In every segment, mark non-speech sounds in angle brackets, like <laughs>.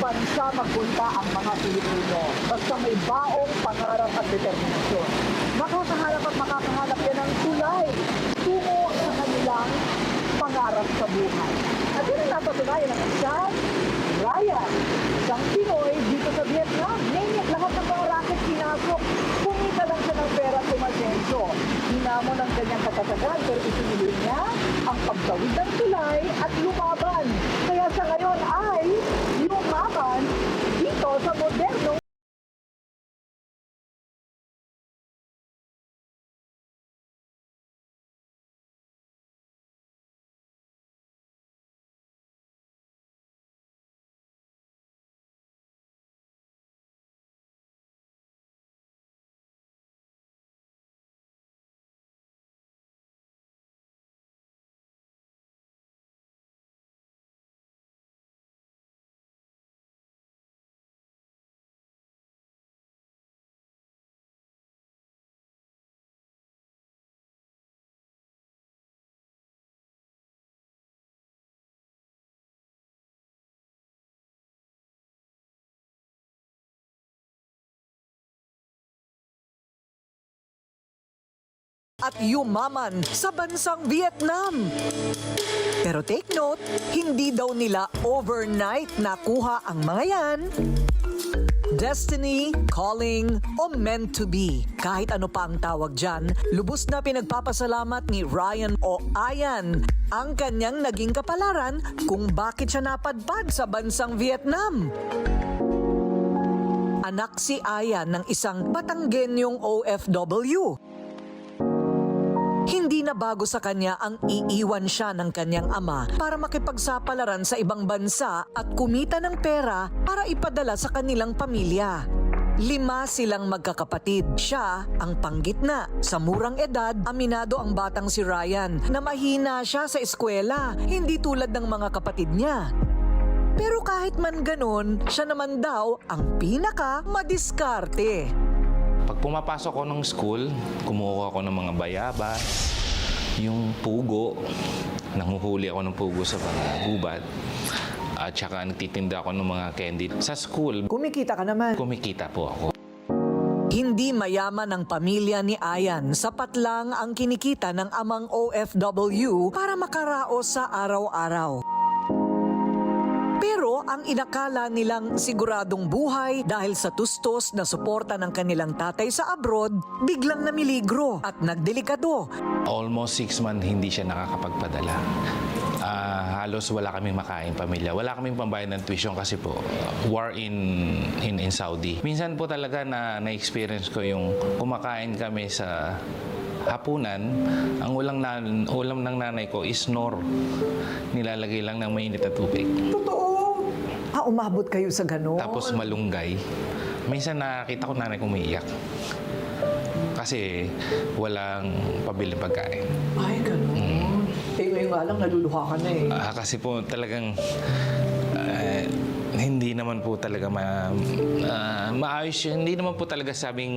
bansa magpunta ang mga Pilipino basta may baong pangarap at determinasyon. Makakahanap at makakahanap yan ng tulay tungo sa kanilang pangarap sa buhay. At yun ang napatunayan ng isang Ryan, isang Pinoy dito sa Vietnam. It, lahat ng mga racket pinasok. Kumita lang siya ng pera at tumasenso. Hinamon ang kanyang katatagan pero itinuloy niya ang pagtawid ng tulay at lumaban. Kaya sa ngayon ay lumaban dito sa modernong at yumaman sa bansang Vietnam. Pero take note, hindi daw nila overnight nakuha ang mga yan. Destiny, calling, o meant to be. Kahit ano pa ang tawag dyan, lubos na pinagpapasalamat ni Ryan o Ayan ang kanyang naging kapalaran kung bakit siya napadpad sa bansang Vietnam. Anak si Ayan ng isang Batanggenyong OFW. Hindi na bago sa kanya ang iiwan siya ng kanyang ama para makipagsapalaran sa ibang bansa at kumita ng pera para ipadala sa kanilang pamilya. Lima silang magkakapatid. Siya ang panggitna. Sa murang edad, aminado ang batang si Ryan na mahina siya sa eskwela, hindi tulad ng mga kapatid niya. Pero kahit man ganon, siya naman daw ang pinaka madiskarte. Pag pumapasok ko ng school, kumukuha ako ng mga bayabas, yung pugo, nanguhuli ako ng pugo sa mga gubat, at saka nagtitinda ako ng mga candy. Sa school, Kumikita ka naman. kumikita po ako. Hindi mayaman ang pamilya ni Ayan, sapat lang ang kinikita ng amang OFW para makaraos sa araw-araw. Ang inakala nilang siguradong buhay dahil sa tustos na suporta ng kanilang tatay sa abroad, biglang namiligro at nagdelikado. Almost six months hindi siya nakakapagpadala. Ah, halos wala kaming makain pamilya. Wala kaming pambayad ng tuition kasi po war in in in Saudi. Minsan po talaga na na-experience ko yung kumakain kami sa hapunan, ang ulang na, ulam ng nanay ko is nor. Nilalagay lang ng mainit na tubig. Totoo. Ah, umabot kayo sa gano'n? Tapos malunggay. Minsan nakakita ko nanay ko umiiyak. Kasi walang pabili pagkain. Ay, gano'n. Eh, ngayon nga lang, naluluha ka na eh. Ah, kasi po talagang naman po talaga ma, ah, maayos. Hindi naman po talaga sabing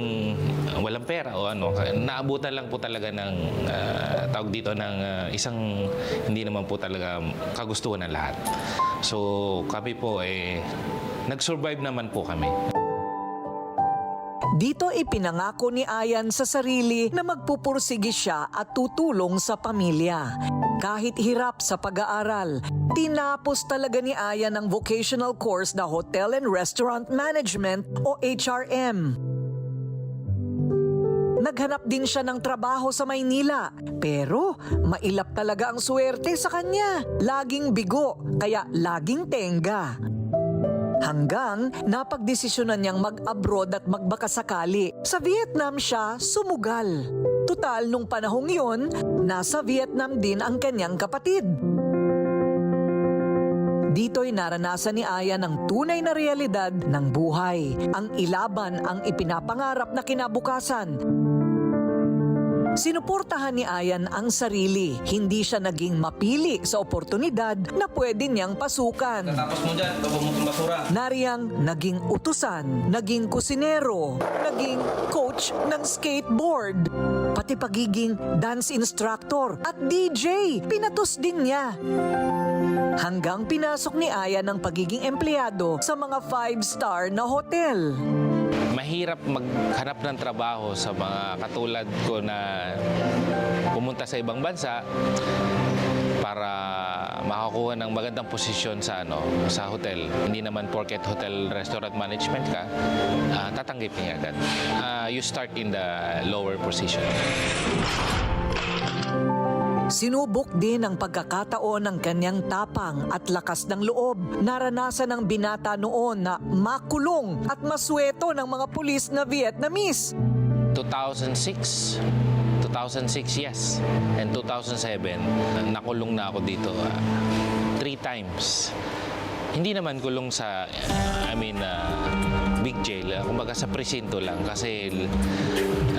ah, walang pera o ano. Naabutan lang po talaga ng ah, tawag dito ng ah, isang hindi naman po talaga kagustuhan ng lahat. So kami po eh nag-survive naman po kami. Dito ipinangako ni Ayan sa sarili na magpupursige siya at tutulong sa pamilya. Kahit hirap sa pag-aaral, tinapos talaga ni Ayan ang vocational course na Hotel and Restaurant Management o HRM. Naghanap din siya ng trabaho sa Maynila. Pero mailap talaga ang swerte sa kanya. Laging bigo, kaya laging tenga. Hanggang napagdesisyonan niyang mag-abroad at magbakasakali. Sa Vietnam siya sumugal. Tutal nung panahong yon, nasa Vietnam din ang kanyang kapatid. Dito'y naranasan ni Aya ng tunay na realidad ng buhay. Ang ilaban ang ipinapangarap na kinabukasan. Sinuportahan ni Ayan ang sarili. Hindi siya naging mapili sa oportunidad na pwede niyang pasukan. Tapos mo dyan, tapos mo itong basura. Nariyang naging utusan, naging kusinero, naging coach ng skateboard, pati pagiging dance instructor at DJ, pinatos din niya. Hanggang pinasok ni Ayan ang pagiging empleyado sa mga five-star na hotel. Mahirap maghanap ng trabaho sa mga katulad ko na pumunta sa ibang bansa para makakuha ng magandang posisyon sa ano sa hotel. Hindi naman porket hotel restaurant management ka, tatanggipin niya agad. Ah, you start in the lower position. Sinubok din ang pagkakataon ng kanyang tapang at lakas ng loob. Naranasan ng binata noon na makulong at masweto ng mga pulis na Vietnamese. 2006 2006 yes and 2007 nakulong na ako dito ah, three times hindi naman kulong sa ah, I mean ah, kumbaga sa presinto lang kasi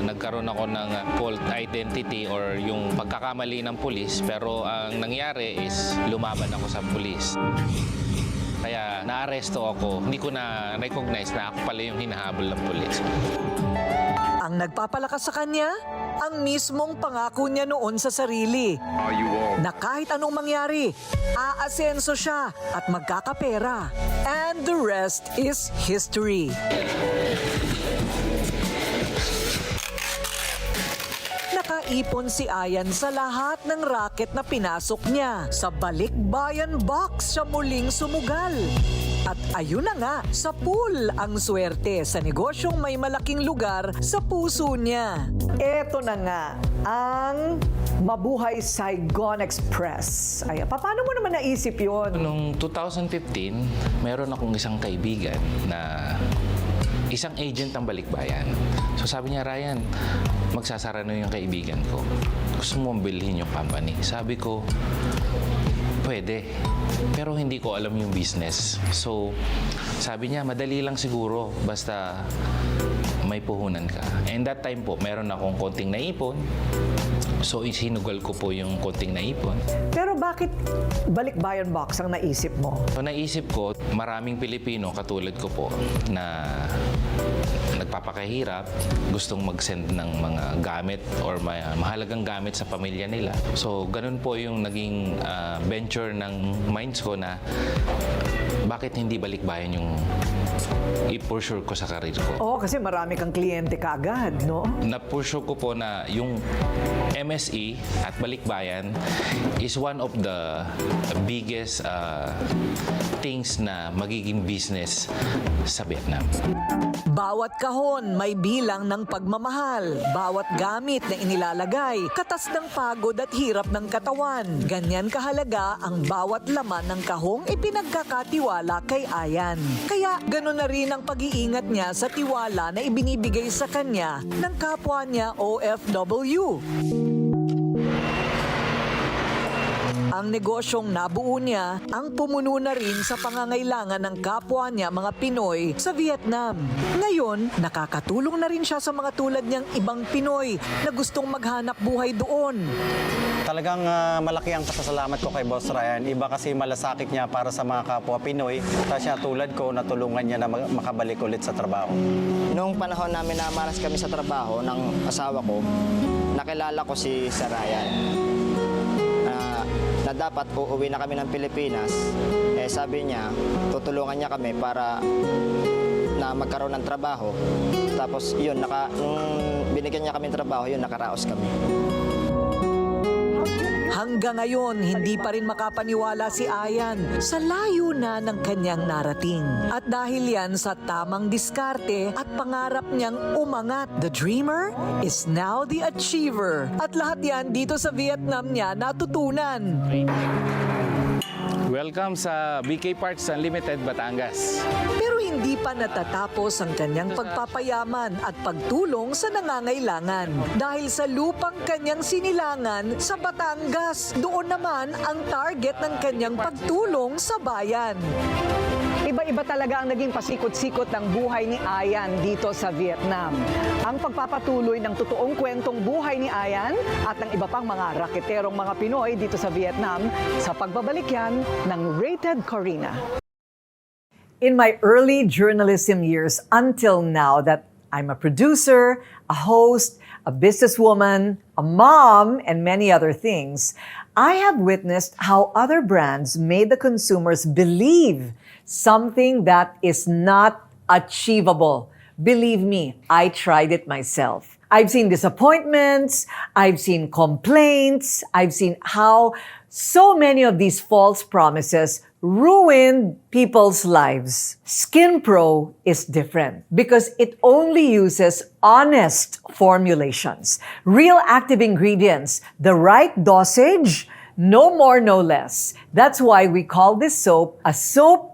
nagkaroon ako ng ah, cult identity or yung pagkakamali ng pulis pero ang nangyari is lumaban ako sa pulis kaya naaresto ako hindi ko na recognize na ako pala yung hinahabol ng pulis Ang nagpapalakas sa kanya, ang mismong pangako niya noon sa sarili. Na kahit anong mangyari, aasenso siya at magkakapera. And the rest is history. Nakaipon si Ayan sa lahat ng racket na pinasok niya. Sa balikbayan box siya muling sumugal. At ayun na nga, sa pool ang swerte sa negosyong may malaking lugar sa puso niya. Eto na nga, ang Mabuhay Saigon Express. Ay, paano mo naman naisip yon? Noong 2015, meron akong isang kaibigan na isang agent ng balikbayan. So sabi niya, Ryan, magsasara na yung kaibigan ko. Gusto mo bilhin yung company? Sabi ko, pwede. Pero hindi ko alam yung business. So, sabi niya, madali lang siguro. Basta may puhunan ka. And that time po, meron akong konting naipon. So, isinugal ko po yung konting naipon. Pero bakit balikbayan box ang naisip mo? So naisip ko, maraming Pilipino katulad ko po na nagpapakahirap, gustong mag-send ng mga gamit or may, mahalagang gamit sa pamilya nila. So ganun po yung naging ah, venture ng minds ko na bakit hindi balikbayan yung i-pursure ko sa karir ko. Oo, kasi marami kang kliyente kaagad, no? na-pursue ko po na yung MSE at Balikbayan is one of the biggest uh, things na magiging business sa Vietnam. Bawat kahon may bilang ng pagmamahal. Bawat gamit na inilalagay, katas ng pagod at hirap ng katawan. Ganyan kahalaga ang bawat laman ng kahong ipinagkakatiwala kay Ayan. Kaya gano'n na rin ang pag-iingat niya sa tiwala na ibinibigay sa kanya ng kapwa niya OFW. Ang negosyong nabuo niya ang pumuno na rin sa pangangailangan ng kapwa niya mga Pinoy sa Vietnam. Ngayon, nakakatulong na rin siya sa mga tulad niyang ibang Pinoy na gustong maghanap buhay doon. Talagang ah, malaki ang pasasalamat ko kay Boss Ryan. Iba kasi malasakit niya para sa mga kapwa Pinoy. Tapos siya tulad ko, natulungan niya na makabalik ulit sa trabaho. Noong panahon namin na maras kami sa trabaho ng asawa ko, nakilala ko si Sarayan. Na, dapat uuwi na kami ng Pilipinas. Eh sabi niya, tutulungan niya kami para na magkaroon ng trabaho. Tapos yun, naka, nung binigyan niya kami ng trabaho, yun, nakaraos kami. Hanggang ngayon, hindi pa rin makapaniwala si Ayan sa layo na ng kanyang narating. At dahil yan sa tamang diskarte at pangarap niyang umangat, the dreamer is now the achiever. At lahat yan dito sa Vietnam niya natutunan. Welcome sa BK Parts Unlimited Batangas. Pero hindi pa natatapos ang kanyang pagpapayaman at pagtulong sa nangangailangan. Dahil sa lupang kanyang sinilangan sa Batangas, doon naman ang target ng kanyang pagtulong sa bayan. Iba-iba talaga ang naging pasikot-sikot ng buhay ni Ayan dito sa Vietnam. Ang pagpapatuloy ng totoong kwentong buhay ni Ayan at ng iba pang mga raketerong mga Pinoy dito sa Vietnam sa pagbabalik yan ng Rated Corina. In my early journalism years until now that I'm a producer, a host, a businesswoman, a mom, and many other things, I have witnessed how other brands made the consumers believe something that is not achievable. Believe me, I tried it myself. I've seen disappointments, I've seen complaints, I've seen how so many of these false promises ruin people's lives. Skin Pro is different because it only uses honest formulations, real active ingredients, the right dosage, no more, no less. That's why we call this soap a soap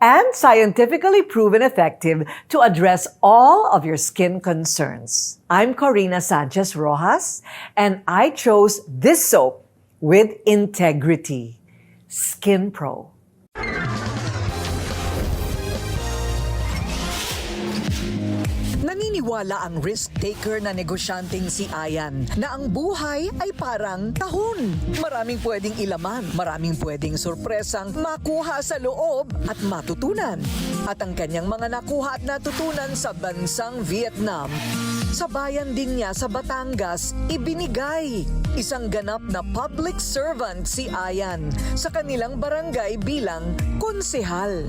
and scientifically proven effective to address all of your skin concerns. I'm Corina Sanchez Rojas, and I chose this soap with integrity. Skin Pro. Naniniwala ang risk-taker na negosyanteng si Ayan na ang buhay ay parang kahon. Maraming pwedeng ilaman, maraming pwedeng sorpresang makuha sa loob at matutunan. At ang kanyang mga nakuha at natutunan sa bansang Vietnam, sa bayan din niya sa Batangas, ibinigay. Isang ganap na public servant si Ayan sa kanilang barangay bilang konsehal.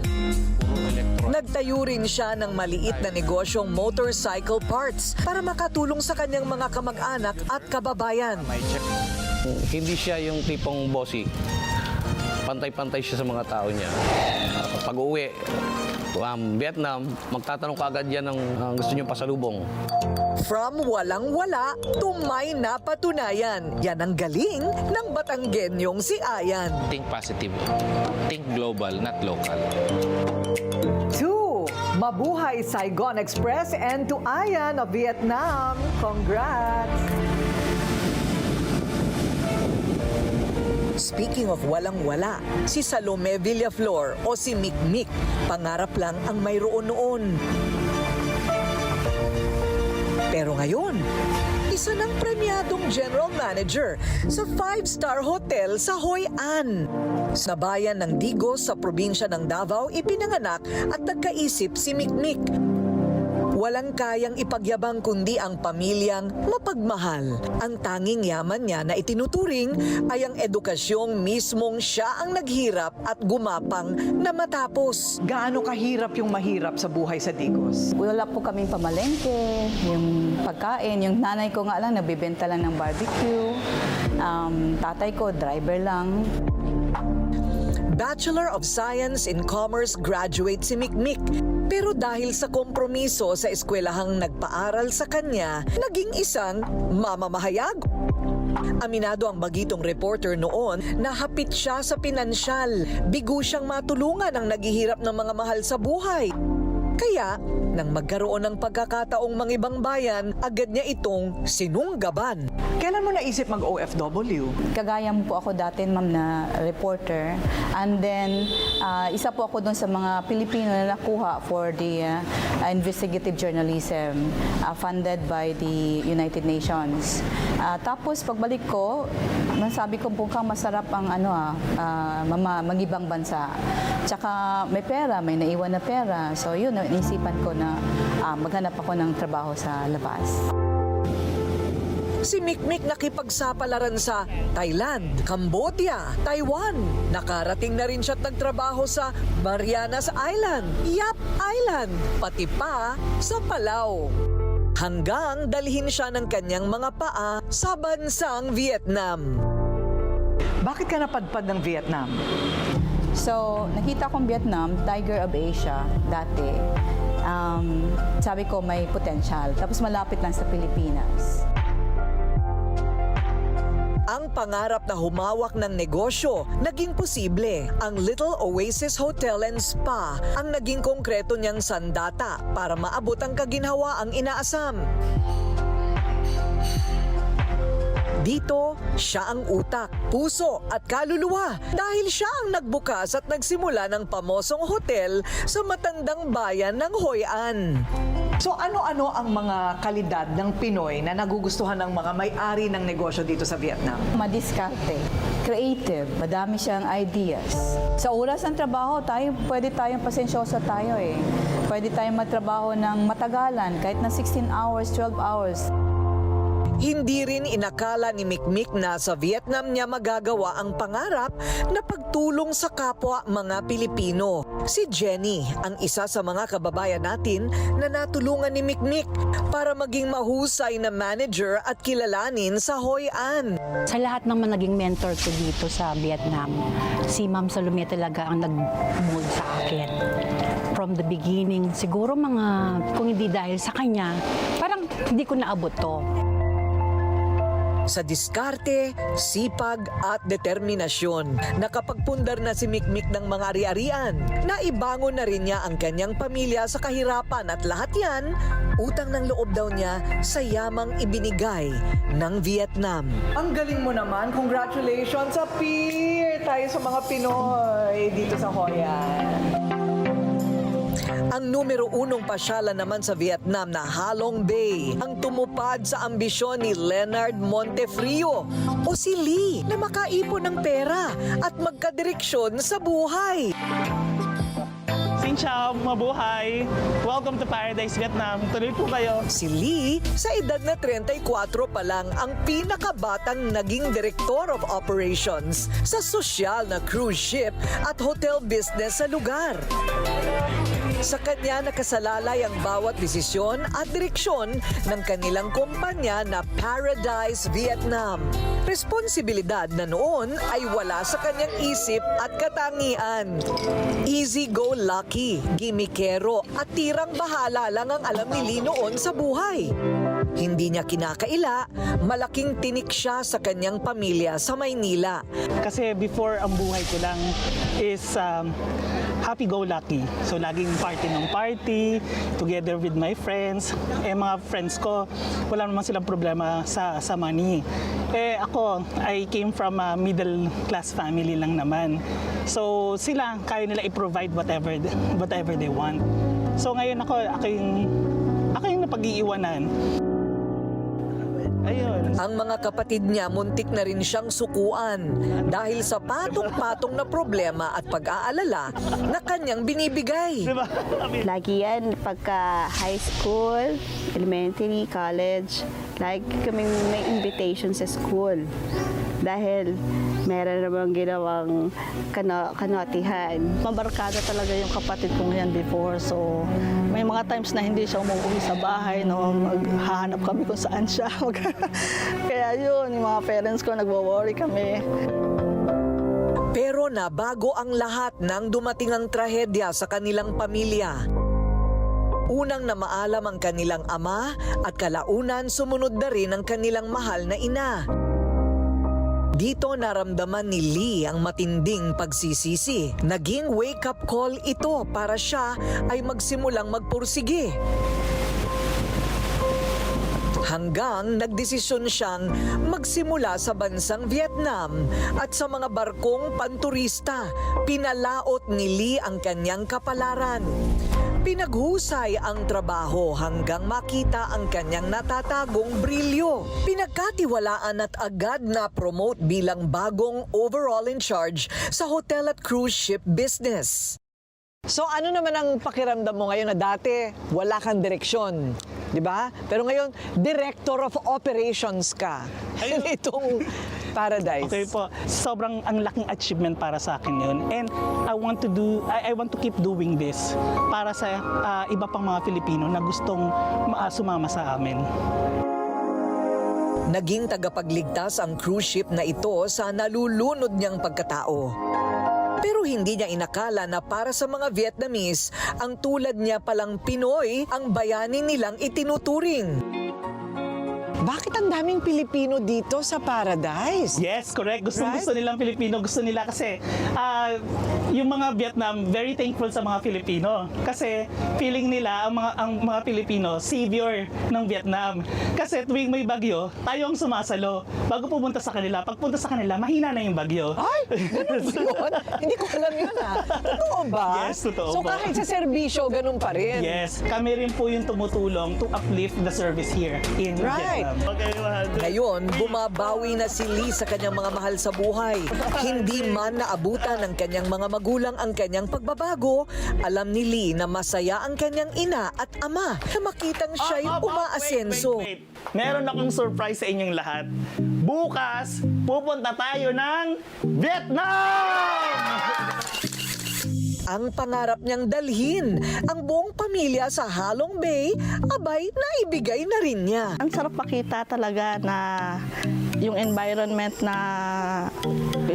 Nagtayo rin siya ng maliit na negosyong motorcycle parts para makatulong sa kanyang mga kamag-anak at kababayan. Hindi siya yung tipong bossy. Pantay-pantay siya sa mga tao niya. Uh, pag uwi, um, Vietnam, magtatanong kagad yan ng ang gusto niyong pasalubong. From walang-wala to may napatunayan. Yan ang galing ng Batanggenyong si Ayan. Think positive. Think global, not local. Mabuhay Saigon Express and to Ayan of Vietnam. Congrats! Speaking of walang-wala, si Salome Villaflor o si Mikmik, pangarap lang ang mayroon noon. Pero ngayon, isa ng premyadong general manager sa five-star hotel sa Hoi An. Sa bayan ng Digos sa probinsya ng Davao, ipinanganak at nagkaisip si Mikmik. Walang kayang ipagyabang kundi ang pamilyang mapagmahal. Ang tanging yaman niya na itinuturing ay ang edukasyong mismong siya ang naghirap at gumapang na matapos. Gaano kahirap yung mahirap sa buhay sa Digos? Wala po kaming pamalengke, yung pagkain. Yung nanay ko nga lang, nagbibenta lang ng barbecue. Um, tatay ko, driver lang. Bachelor of Science in Commerce graduate si Mikmik. Pero dahil sa kompromiso sa eskwelahang nagpaaral sa kanya, naging isang mamamahayag. Aminado ang bagitong reporter noon na hapit siya sa pinansyal. Bigo siyang matulungan ang naghihirap ng mga mahal sa buhay. Kaya, nang magkaroon ng pagkakataong mangibang bayan, agad niya itong sinunggaban. Kailan mo naisip mag-OFW? Kagaya mo po ako dati, ma'am, na reporter. And then, ah, isa po ako doon sa mga Pilipino na nakuha for the ah, investigative journalism ah, funded by the United Nations. Ah, tapos, pagbalik ko, nasabi ko mukhang masarap ang ano, ah, ah, mama, magibang bansa. Tsaka may pera, may naiwan na pera. So yun, naisipan ko na ah, maghanap ako ng trabaho sa labas. Si Mikmik nakipagsapalaran sa Thailand, Cambodia, Taiwan. Nakarating na rin siya at nagtrabaho sa Marianas Island, Yap Island, pati pa sa Palau. Hanggang dalhin siya ng kanyang mga paa sa bansang Vietnam. Bakit ka napadpad ng Vietnam? So, nakita kong Vietnam, Tiger of Asia, dati. Um, sabi ko may potential. Tapos malapit lang sa Pilipinas. Ang pangarap na humawak ng negosyo naging posible. Ang Little Oasis Hotel and Spa ang naging konkreto niyang sandata para maabot ang kaginhawaang inaasam. Dito, siya ang utak, puso at kaluluwa dahil siya ang nagbukas at nagsimula ng pamosong hotel sa matandang bayan ng Hoi An. So ano-ano ang mga kalidad ng Pinoy na nagugustuhan ng mga may-ari ng negosyo dito sa Vietnam? Madiskarte, creative, madami siyang ideas. Sa oras ng trabaho, tayo, pwede tayong pasensyoso tayo eh. Pwede tayong magtrabaho ng matagalan, kahit na 16 hours, 12 hours. Hindi rin inakala ni Mikmik na sa Vietnam niya magagawa ang pangarap na pagtulong sa kapwa mga Pilipino. Si Jenny ang isa sa mga kababayan natin na natulungan ni Mikmik para maging mahusay na manager at kilalanin sa Hoi An. Sa lahat ng naging mentor ko dito sa Vietnam, si Ma'am Salome talaga ang nag-mold sa akin. From the beginning, siguro mga, kung hindi dahil sa kanya, parang hindi ko naabot to. Sa diskarte, sipag at determinasyon, nakapagpundar na si Mikmik ng mga ari-arian. Naibangon na rin niya ang kanyang pamilya sa kahirapan at lahat yan, utang ng loob daw niya sa yamang ibinigay ng Vietnam. Ang galing mo naman. Congratulations sa peer tayo sa mga Pinoy dito sa Hoi An. Ang numero unong pasyalan naman sa Vietnam na Halong Bay ang tumupad sa ambisyon ni Leonard Montefrio o si Lee na makaipon ng pera at magkadireksyon sa buhay. Xin chào, mabuhay! Welcome to Paradise Vietnam. Tuloy po kayo. Si Lee, sa edad na 34 pa lang ang pinakabatang naging Director of Operations sa sosyal na cruise ship at hotel business sa lugar. Sa kanya nakasalalay ang bawat desisyon at direksyon ng kanilang kumpanya na Paradise Vietnam. Responsibilidad na noon ay wala sa kanyang isip at katangian. Easy go lucky, gimikero at tirang bahala lang ang alam ni Lee noon sa buhay. Hindi niya kinakaila, malaking tinik siya sa kanyang pamilya sa Maynila. Kasi before ang buhay ko lang is um, happy-go-lucky. So laging party ng party, together with my friends. Eh mga friends ko, wala naman silang problema sa, sa money. Eh ako, I came from a middle class family lang naman. So sila, kaya nila i-provide whatever, whatever they want. So ngayon ako, ako yung, ako yung napag-iiwanan. Ayun. Ang mga kapatid niya muntik na rin siyang sukuan dahil sa patong-patong na problema at pag-aalala na kanyang binibigay. Diba? Lagi yan pagka high school, elementary, college, lagi kaming may invitation sa school. Dahil meron namang ginawang kano kanotihan. Mabarkada talaga yung kapatid kong yan before. So, may mga times na hindi siya umuwi sa bahay, no? Maghahanap kami kung saan siya. <laughs> Kaya yun, yung mga parents ko, nagwo-worry kami. Pero nabago ang lahat nang dumating ang trahedya sa kanilang pamilya. Unang na maalam ang kanilang ama at kalaunan sumunod na rin ang kanilang mahal na ina. Dito naramdaman ni Lee ang matinding pagsisisi. Naging wake-up call ito para siya ay magsimulang magpursige. Hanggang nagdesisyon siyang magsimula sa bansang Vietnam at sa mga barkong panturista, pinalaot ni Lee ang kanyang kapalaran. Pinaghusay ang trabaho hanggang makita ang kanyang natatagong brilyo. Pinagkatiwalaan at agad na promote bilang bagong overall in charge sa hotel at cruise ship business. So ano naman ang pakiramdam mo ngayon na dati wala kang direksyon, di ba? Pero ngayon, Director of Operations ka. Ayun. <laughs> Itong Paradise. Okay po. Sobrang ang laking achievement para sa akin yun. And I want to do, I, I want to keep doing this para sa ah, iba pang mga Filipino na gustong ma- sumama sa amin. Naging tagapagligtas ang cruise ship na ito sa nalulunod niyang pagkatao. Pero hindi niya inakala na para sa mga Vietnamese, ang tulad niya palang Pinoy ang bayani nilang itinuturing. Bakit ang daming Pilipino dito sa Paradise? Yes, correct. Gusto Right? gusto nilang Pilipino, gusto nila kasi ah, yung mga Vietnam very thankful sa mga Filipino kasi feeling nila ang mga ang mga Pilipino savior ng Vietnam. Kasi tuwing may bagyo, tayo ang sumasalo bago pumunta sa kanila. Pagpunta sa kanila, mahina na yung bagyo. Ay, ganun ba <laughs> yun? Hindi ko alam yun ah. Totoo ba? Yes, totoo So po. kahit sa serbisyo, ganun pa rin. Yes, kami rin po yung tumutulong to uplift the service here in Right. Vietnam. Okay. Ngayon, bumabawi na si Lee sa kanyang mga mahal sa buhay. Hindi man naabutan ng kanyang mga magulang ang kanyang pagbabago, alam ni Lee na masaya ang kanyang ina at ama na makitang siya'y Ah, ah, ah, umaasenso. wait, wait, wait. Meron akong surprise sa inyong lahat. Bukas, pupunta tayo ng Vietnam! Ang pangarap niyang dalhin ang buong pamilya sa Halong Bay, abay naibigay na rin niya. Ang sarap makita talaga na yung environment na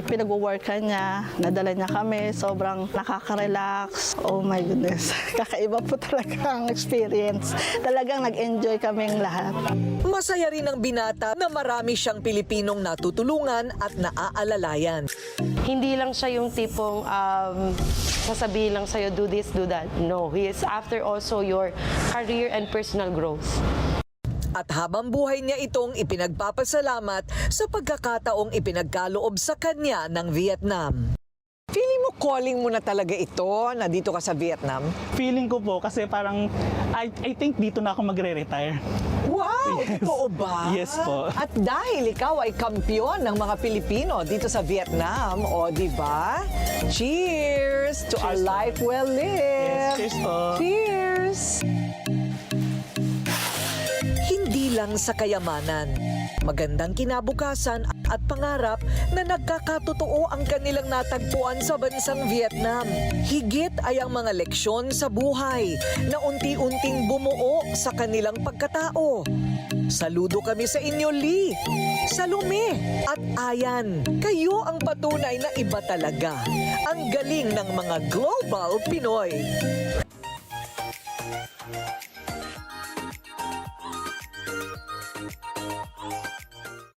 pinag-workan niya, nadala niya kami, sobrang nakaka-relax. Oh my goodness, <laughs> kakaiba po talaga ang experience. Talagang nag-enjoy kaming lahat. Masaya rin ang binata na marami siyang Pilipinong natutulungan at naaalalayan. Hindi lang siya yung tipong um, sasabihin lang sa'yo, do this, do that. No, he is after also your career and personal growth. At habang buhay niya itong ipinagpapasalamat sa pagkakataong ipinagkaloob sa kanya ng Vietnam. Feeling mo calling mo na talaga ito na dito ka sa Vietnam? Feeling ko po kasi parang I, I think dito na ako magre-retire. Wow! Totoo ba? Yes po. At dahil ikaw ay kampiyon ng mga Pilipino dito sa Vietnam, o di ba? Cheers to a Cheers po. life well lived! Yes, cheers po. Cheers! Hindi lang sa kayamanan, magandang kinabukasan at pangarap na nagkakatotoo ang kanilang natagpuan sa bansang Vietnam. Higit ay ang mga leksyon sa buhay na unti-unting bumuo sa kanilang pagkatao. Saludo kami sa inyo, Lee, Salome at Ayan. Kayo ang patunay na iba talaga. Ang galing ng mga Global Pinoy.